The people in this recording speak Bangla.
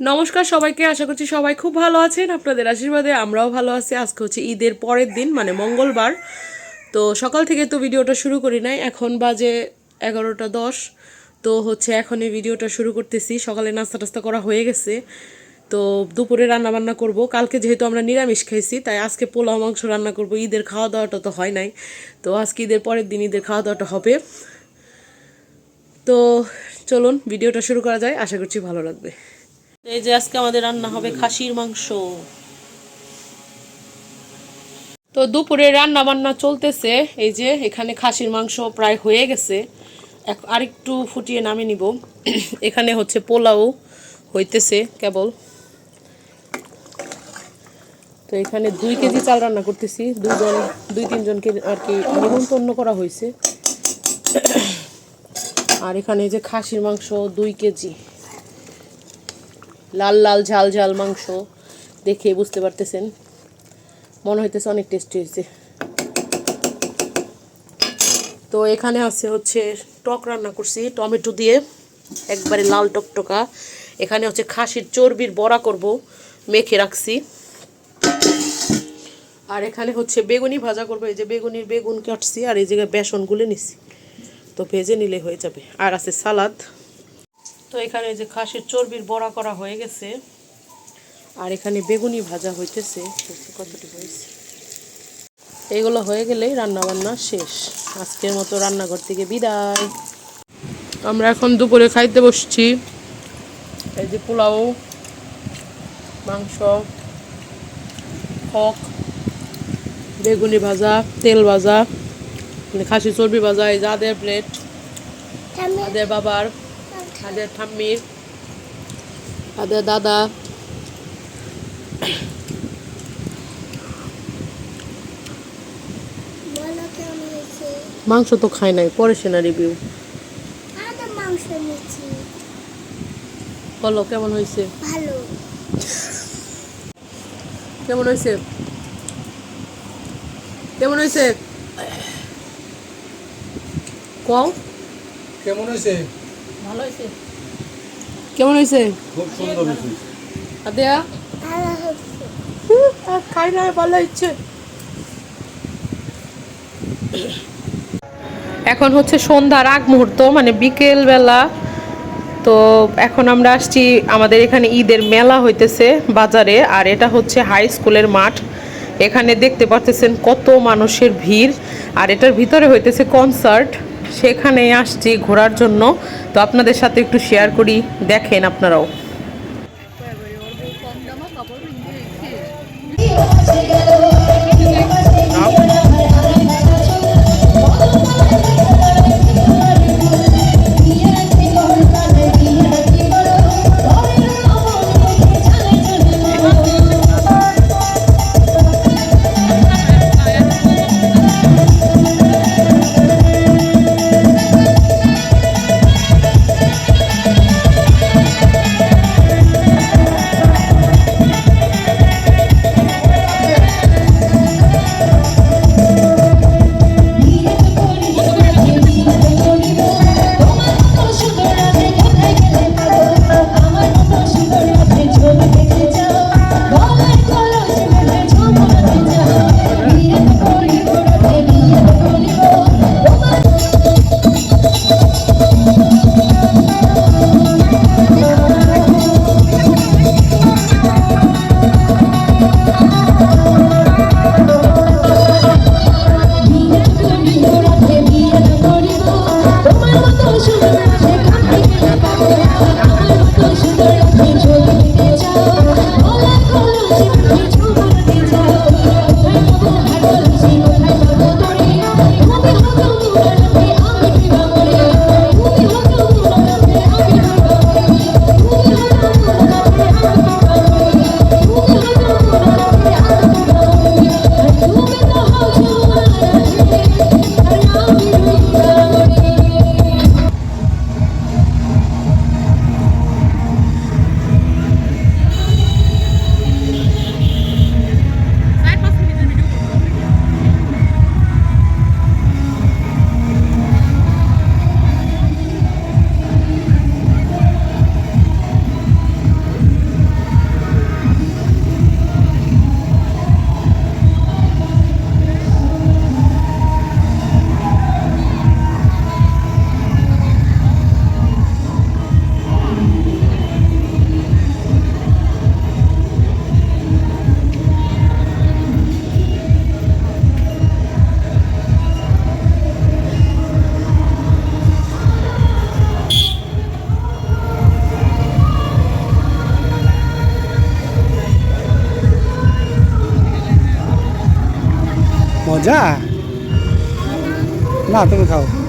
নমস্কার সবাইকে, আশা করছি সবাই খুব ভালো আছেন। আপনাদের আশীর্বাদে আমরাও ভালো আছি। আজকে হচ্ছে ঈদের পরের দিন মানে মঙ্গলবার। তো সকাল থেকে তো ভিডিওটা শুরু করি নাই, এখন বাজে এগারোটা দশ। তো হচ্ছে এখন এই ভিডিওটা শুরু করতেছি। সকালে নাস্তা টাস্তা করা হয়ে গেছে। তো দুপুরে রান্না বান্না করব। কালকে যেহেতু আমরা নিরামিষ খাইছি, তাই আজকে পোলাও, মাংস রান্না করব। ঈদের খাওয়া দাওয়াটা তো হয় নাই। তো আজকে ঈদের পরের দিন ঈদের খাওয়া দাওয়াটা হবে। তো চলুন, ভিডিওটা শুরু করা যায়। আশা করছি ভালো লাগবে। এই যে আজকে আমাদের রান্না হবে খাসির মাংস। তো দুপুরে রান্না বান্না চলতেছে, এই যে এখানে খাসির মাংস প্রায় হয়ে গেছে। আরেকটু ফুটিয়ে নামে নিব। এখানে হচ্ছে পোলাও হইতেছে কেবল। তো এখানে দুই কেজি চাল রান্না করতেছি। দুজন দুই তিনজনকে আর কি নিমন্ত্রণ করা হয়েছে আর এখানে যে খাসির মাংস দুই কেজি। লাল লাল ঝাল ঝাল মাংস দেখে বুঝতে পারতেছেন। মনে হইতেছে অনেক টেস্টি হয়েছে তো এখানে আছে হচ্ছে টক রান্না করছি, টমেটো দিয়ে একবারে লাল টকটকা। এখানে হচ্ছে খাসির চর্বির বড়া করব, মেখে রাখছি। আর এখানে হচ্ছে বেগুনি ভাজা করব, এই যে বেগুনির বেগুন কাটছি আর এই জায়গায় বেসন গুলে নিছি। তো ভেজে নিলে হয়ে যাবে। আর আছে সালাদ। তো এখানে যে খাসির চর্বির বড়া করা হয়ে গেছে আর এখানে বেগুনি ভাজা হইতেছে কতটুকু হয়েছে। এইগুলো হয়ে গেলেই রান্না বান্না শেষ। আজকের মতো রান্নাঘর থেকে বিদায়। আমরা এখন দুপুরে খাইতে বসছি। এই যে পোলাও মাংস হক বেগুনি ভাজা তেল ভাজা খাসি চর্বি ভাজা এই যে আদের প্লেট আদের বাবার আদের ঠাম্মির। আদের দাদা। বলো কেমন মাংস তো খাই নাই পরে সে না রিভিউ আদা মাংস নিয়েছি বলো কেমন হয়েছে? ভালো। কেমন হয়েছে? কেমন হয়েছে? কও। কেমন হয়েছে? ভালো হয়েছে? কেমন হয়েছে? খুব সুন্দর হয়েছে। আদেয়া? ভালো হচ্ছে আর খাই না ভালো ইচ্ছে এখন হচ্ছে সন্ধ্যার আগ মুহূর্ত মানে বিকেল বেলা তো এখন আমরা আসছি আমাদের এখানে ঈদের মেলা হইতেছে বাজারে আর এটা হচ্ছে হাই স্কুলের মাঠ। এখানে দেখতে পাচ্ছেন কত মানুষের ভিড় আর এটার ভিতরে হইতেছে কনসার্ট। সেখানে আসছি ঘোরার জন্য। তো আপনাদের সাথে একটু শেয়ার করি দেখেন আপনারাও। মজা? না তুমি খাও।